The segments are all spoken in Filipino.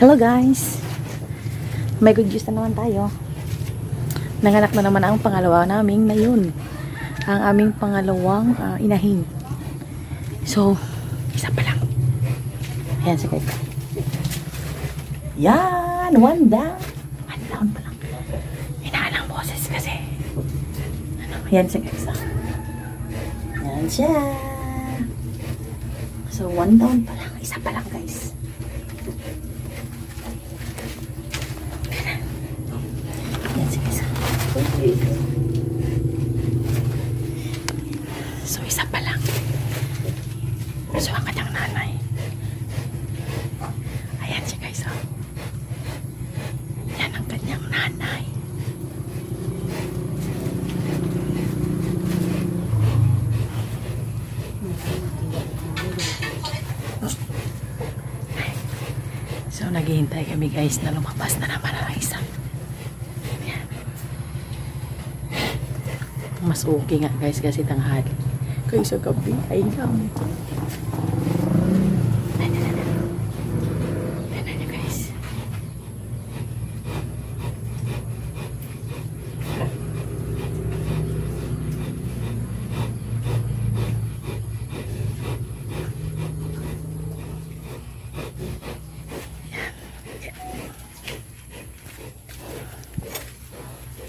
Hello guys! May good news na naman tayo. Nanganak na naman ang pangalawa naming na yun. Ang aming pangalawang ah, inahin. So, isa pa lang. Ayan Kaysa. Yan! One down! One down pa lang. Hinaan boses kasi. Ano, yan Kaysa. Yan siya. So, one down pa lang. Isa pa lang guys. Yan si Kaysa. So, isa pa lang. So, ang kanyang nanay. Ayan siya guys. Oh. Yan ang kanyang nanay. So, naghihintay kami guys na lumabas na naman ang isa. Ayan. Mas okay nga guys kasi tanghali. Kaya sa gabi ay lang. Ayan na guys.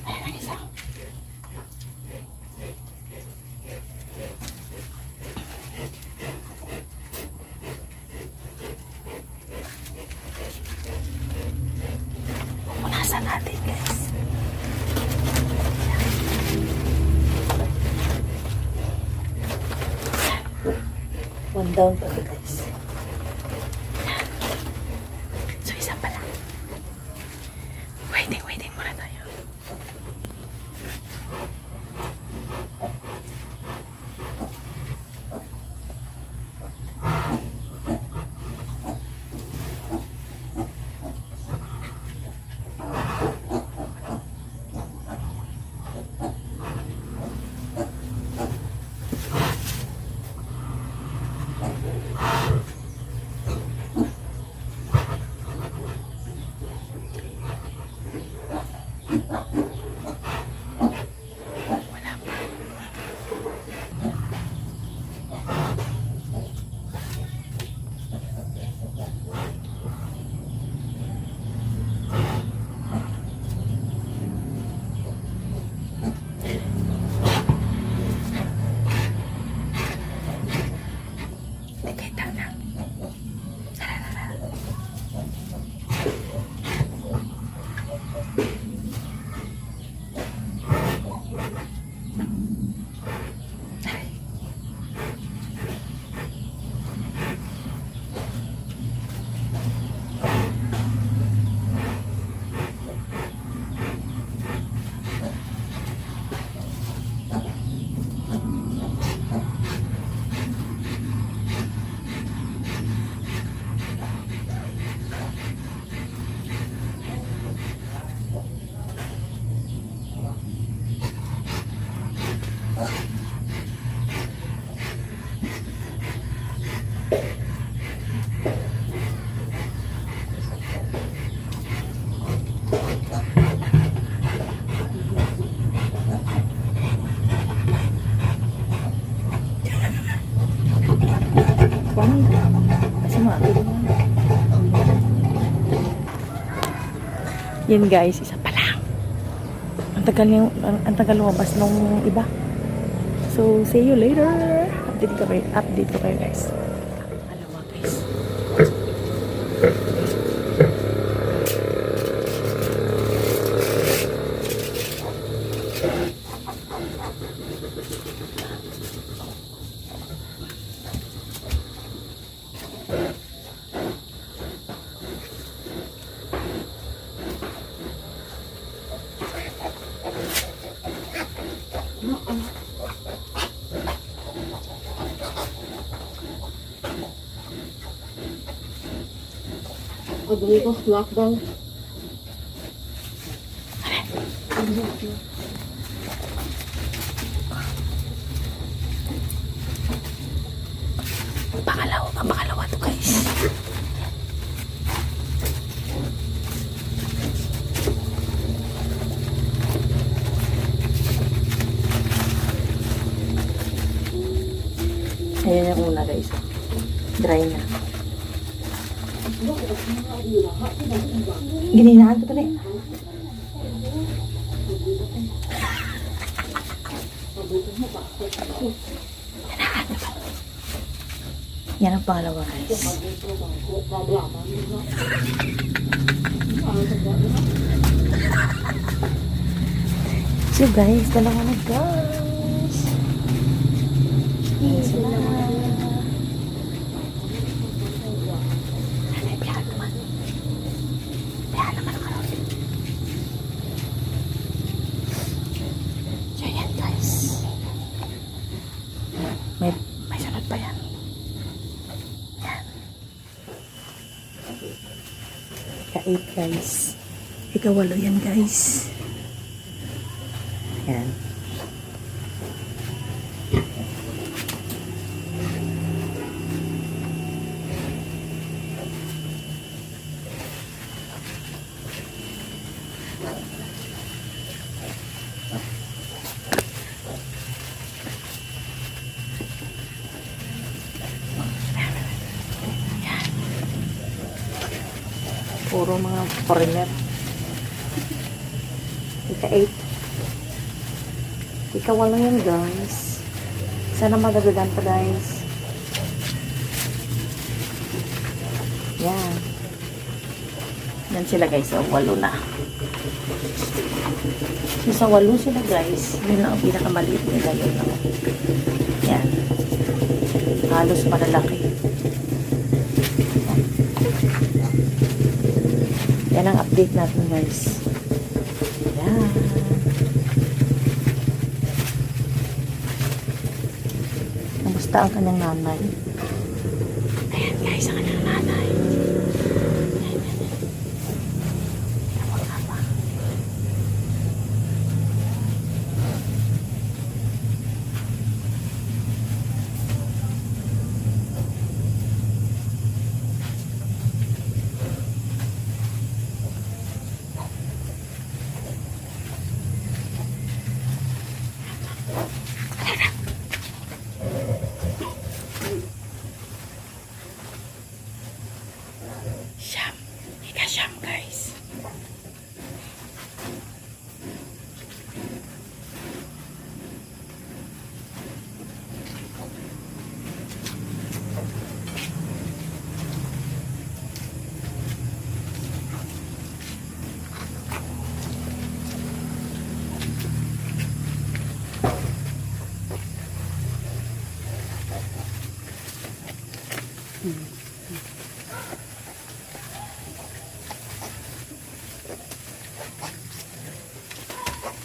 Ayan ang isa. Pupunasan natin guys. One down pa ito guys. Yan guys, isa pa lang. Ang tagal yung, ang, ang tagal lumabas nung iba. So, see you later. Update ko kayo, update ko kayo guys. sabi ko, lockdown. Pangalawa, ang pangalawa to guys. Ayan yung una guys. Dry na. Gininahan ko na Yan ang pangalawa guys. So guys, dalawa na guys. Yan sila. Ay, biyahan naman. Biyahan naman ako. So yan guys. May, may sunod pa yan. Yan. Ka-8 guys. Ikawalo yan guys. Yan. Puro mga foreigner. Ika-8. Ika-walo yan, guys. Sana magagagan pa, guys. Yan. Yan sila, guys. So, walo na. So, sa walo sila, guys. Yun ang pinakamaliit nila. Yun lang. Yan. Halos malalaki. Yan ang update natin, guys. Yan. Kamusta ang kanyang nanay? Ayan, guys, ang kanyang nanay.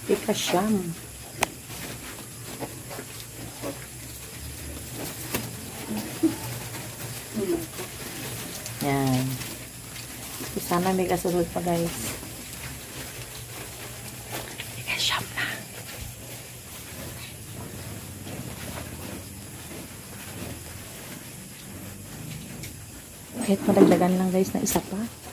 Ika-siyam. Yan. So, sana may kasunod pa guys. Ika-siyam na. Kahit madagdagan lang guys na isa pa.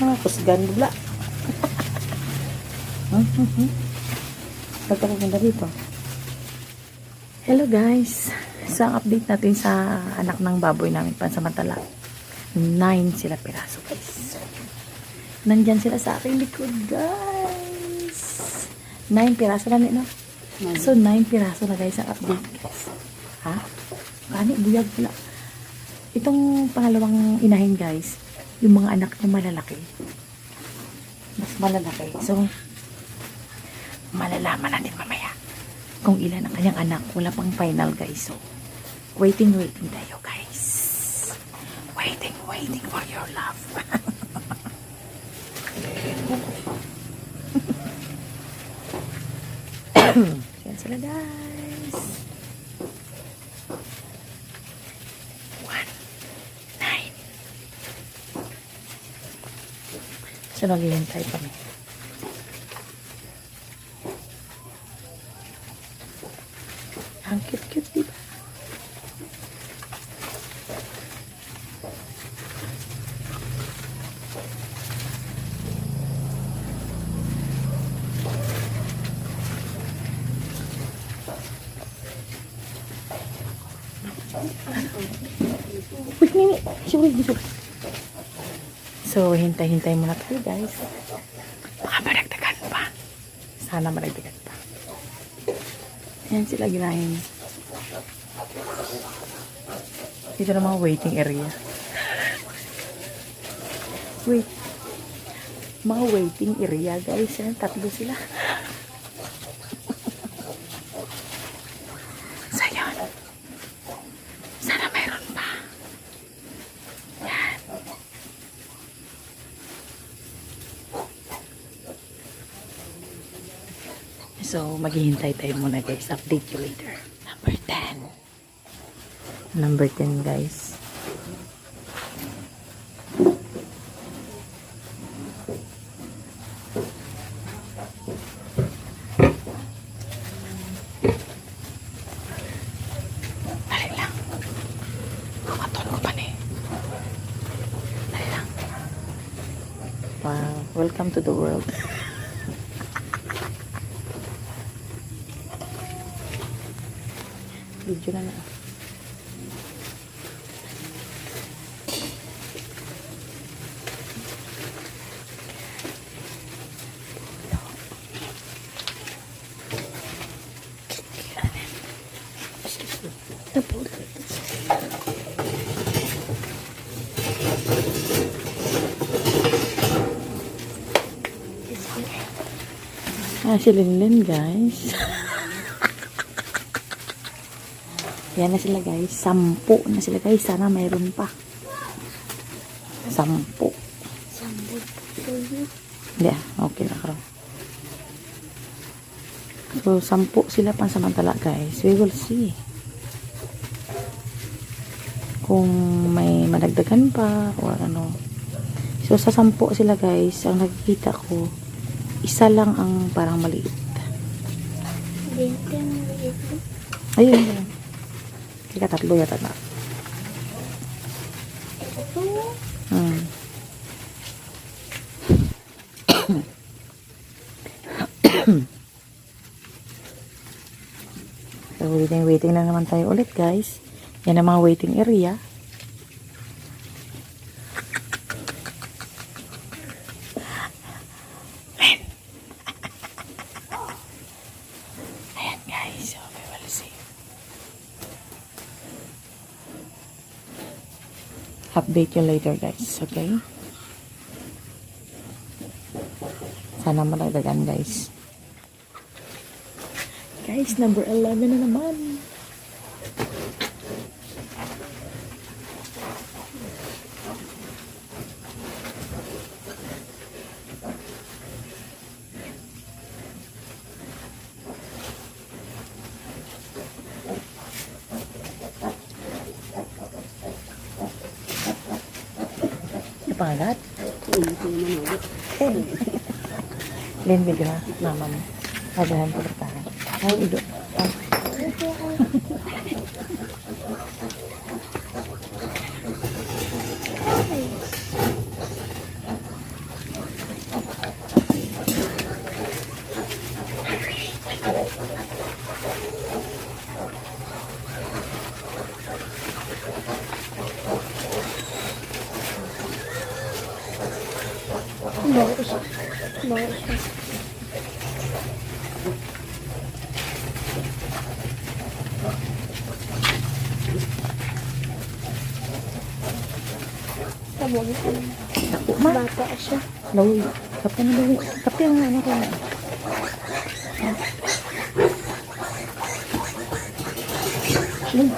Ah, kusgan bula. Ba't ako ganda dito? Hello guys! So, ang update natin sa anak ng baboy namin pansamantala. Nine sila piraso guys. Nandyan sila sa aking likod guys. Nine piraso na no? So, nine piraso na guys ang update guys. Ha? Kani, buyag pala. Itong pangalawang inahin guys, yung mga anak niya malalaki. Mas malalaki. So, malalaman natin mamaya kung ilan ang kanyang anak. Wala pang final guys. So, waiting, waiting tayo guys. Waiting, waiting for your love. Yan sila guys. Kasi maghihintay pa kami. Ang cute-cute So, hintay-hintay muna tayo, guys. Baka maragdagan pa. Sana maragdagan pa. Ayan sila ginahin. Dito na mga waiting area. Wait. Mga waiting area, guys. Ayan, tatlo sila. so, yun. Sana mayroon pa. Yan. So, maghihintay tayo muna guys. Update you later. Number 10. Number 10 guys. Wow. Welcome to the world. Video na na. Ah, si Linlin, guys. Yan na sila, guys. Sampu na sila, guys. Sana mayroon pa. Sampu. Hindi, ah. okay na karon. So, sampu sila pansamantala, guys. We will see. Kung may madagdagan pa or ano. So, sa sampu sila, guys, ang nakikita ko, isa lang ang parang maliit. Ayun, ayun. Kaya tatlo yata na. Hmm. so, waiting, waiting na naman tayo ulit, guys. Yan ang mga waiting area. Ayan, guys. So, we will see. Update you later guys okay? Sana malagdagan guys. Guys number 11 na naman balat. Lain bila mamam ada yang bertanya. Kau hidup. Siya. Lawi. Kape na lawi. Kape ang ano ko. Lin.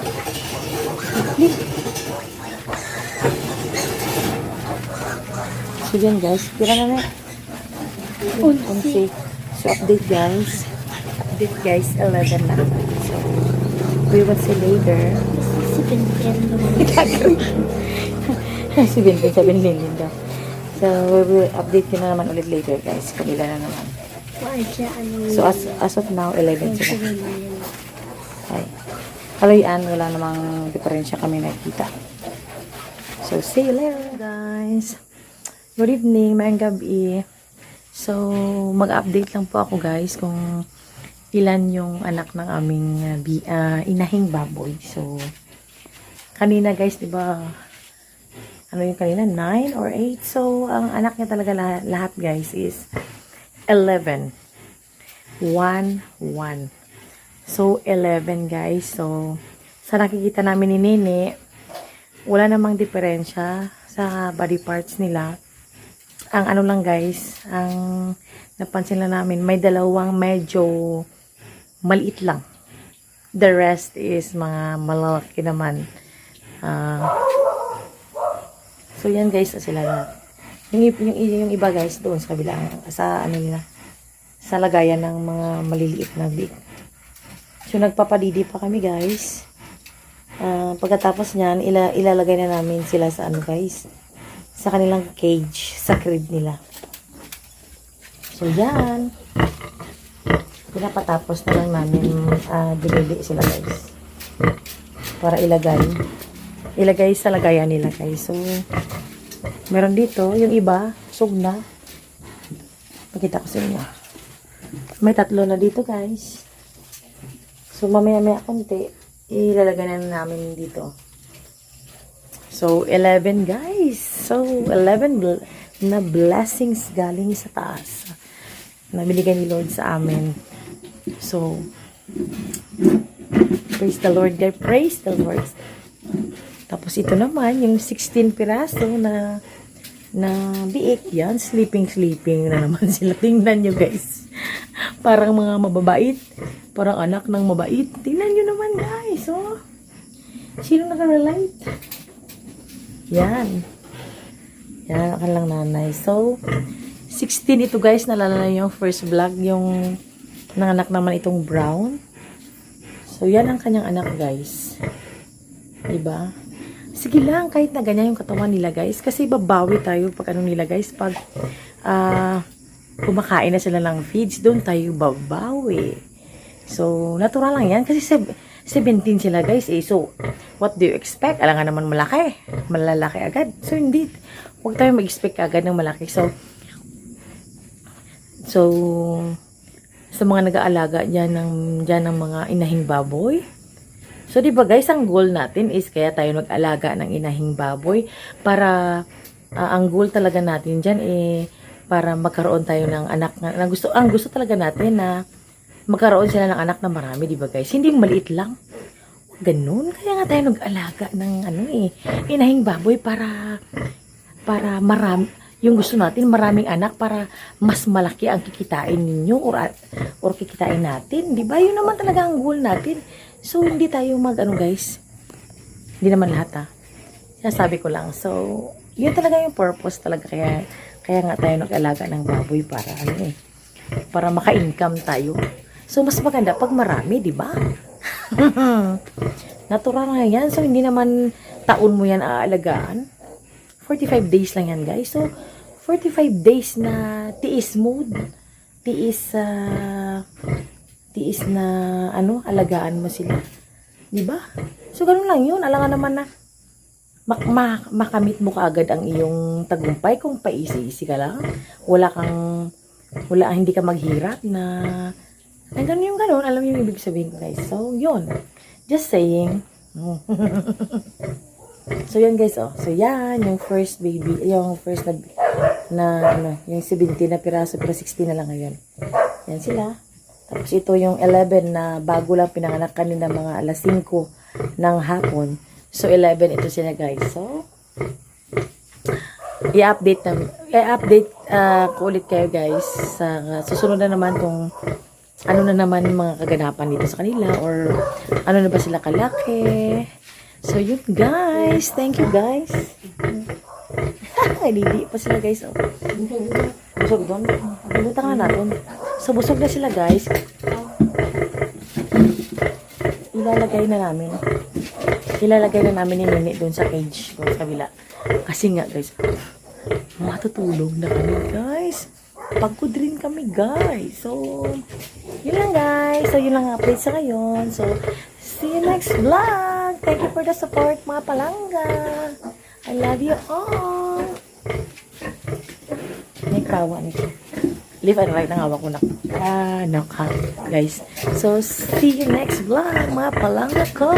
Lin. So yan guys. Tira na na. Unsi. So update guys. Update guys. 11 na. So we will see later. Si naman. si Binbin sa Binlin daw. So, we will update ko na naman ulit later guys. Kung ilan na naman. Ano. So, as, as of now, 11 yung sila. Ay. Kalayan, wala namang diferensya kami nakikita. So, see you later, guys. Good evening, mayang gabi. So, mag-update lang po ako, guys, kung ilan yung anak ng aming uh, bi- ah, inahing baboy. So, kanina, guys, di ba, ano yung kanina, 9 or 8. So, ang anak niya talaga lahat, lahat guys, is 11. 1, 1. So, 11 guys. So, sa nakikita namin ni Nene, wala namang diferensya sa body parts nila. Ang ano lang guys, ang napansin lang namin, may dalawang medyo maliit lang. The rest is mga malalaki naman. Ah, so, yan guys, sila lahat. Yung, yung, yung iba guys, doon sa kabila, sa ano nila, sa lagayan ng mga maliliit na big. So, nagpapadidi pa kami, guys. Ah, pagkatapos niyan, ila, ilalagay na namin sila sa ano, guys. Sa kanilang cage, sa crib nila. So, yan. Pinapatapos na lang namin uh, dinili sila, guys. Para ilagay. Ilagay sa lagayan nila, guys. So, meron dito, yung iba, sugna. Pakita ko sa inyo. May tatlo na dito, guys. So, mamaya-maya konti, ilalagay na namin dito. So, 11 guys. So, 11 bl- na blessings galing sa taas. Na binigay ni Lord sa amin. So, praise the Lord, guys. Praise the Lord. Tapos ito naman, yung 16 piraso na na biik yan, sleeping sleeping na naman sila. Tingnan nyo guys. Parang mga mababait. Parang anak ng mabait. Tingnan nyo naman guys. Oh. Sino nakarelate? Yan. Yan, ang kanilang nanay. So, 16 ito guys. Nalala nyo yung first vlog. Yung nanganak naman itong brown. So, yan ang kanyang anak guys. Diba? Sige lang, kahit na ganyan yung katawan nila guys. Kasi babawi tayo pag ano nila guys. Pag ah kumakain na sila ng feeds, doon tayo babawi. So, natural lang yan. Kasi seb- 17 sila guys eh. So, what do you expect? Alam nga naman malaki. Malalaki agad. So, hindi. Huwag tayo mag-expect agad ng malaki. So, so, sa mga nag-aalaga dyan ng, dyan ng mga inahing baboy, So, di ba guys, ang goal natin is kaya tayo nag-alaga ng inahing baboy para ah, ang goal talaga natin dyan eh para magkaroon tayo ng anak na, na gusto ang gusto talaga natin na magkaroon sila ng anak na marami, di ba guys? Hindi maliit lang. Ganun. Kaya nga tayo nag-alaga ng ano eh, inahing baboy para para marami yung gusto natin maraming anak para mas malaki ang kikitain ninyo or or kikitain natin, 'di ba? Yun naman talaga ang goal natin. So hindi tayo mag ano guys. Hindi naman lahat ah. Sinasabi ko lang. So, yun talaga yung purpose talaga kaya kaya nga tayo nag-alaga ng baboy para ano eh para maka-income tayo. So mas maganda pag marami, 'di ba? Natural nga yan. So, hindi naman taon mo yan aalagaan. 45 days lang yan, guys. So, 45 days na tiis mood. Tiis, ah, tiis na, ano, alagaan mo sila. Di ba? So, ganun lang yun. Alangan naman na mak ma- makamit mo kaagad ang iyong tagumpay kung paisi-isi ka lang. Wala kang, wala, hindi ka maghirap na, ang ganun yung ganun. Alam yung ibig sabihin ko, guys. So, yun. Just saying. So, yan guys, oh. So, yan, yung first baby, yung first na, na ano, yung 17 na piraso, pero 16 na lang ngayon. Yan sila. Tapos, ito yung 11 na bago lang pinanganak kanina mga alas 5 ng hapon. So, 11 ito sila guys. So, i-update na, i-update ah, ko ulit kayo guys sa susunod na naman kung ano na naman mga kaganapan dito sa kanila or ano na ba sila kalaki. So, yun guys. Thank you guys. Hindi pa sila guys. Oh. Busog doon. Buta nga natin. So, busog na sila guys. Ilalagay na namin. Ilalagay na namin ni Nini doon sa cage. Doon sa kabila. Kasi nga guys, matutulog na kami guys. Pagod rin kami guys. So, yun lang guys. So, yun lang ang update sa ngayon. So, See you next vlog. Thank you for the support, mga palangga. I love you all. May kawa nito left and right ang hawak ko na. Ah, naka, guys. So, see you next vlog, mga palangga ko!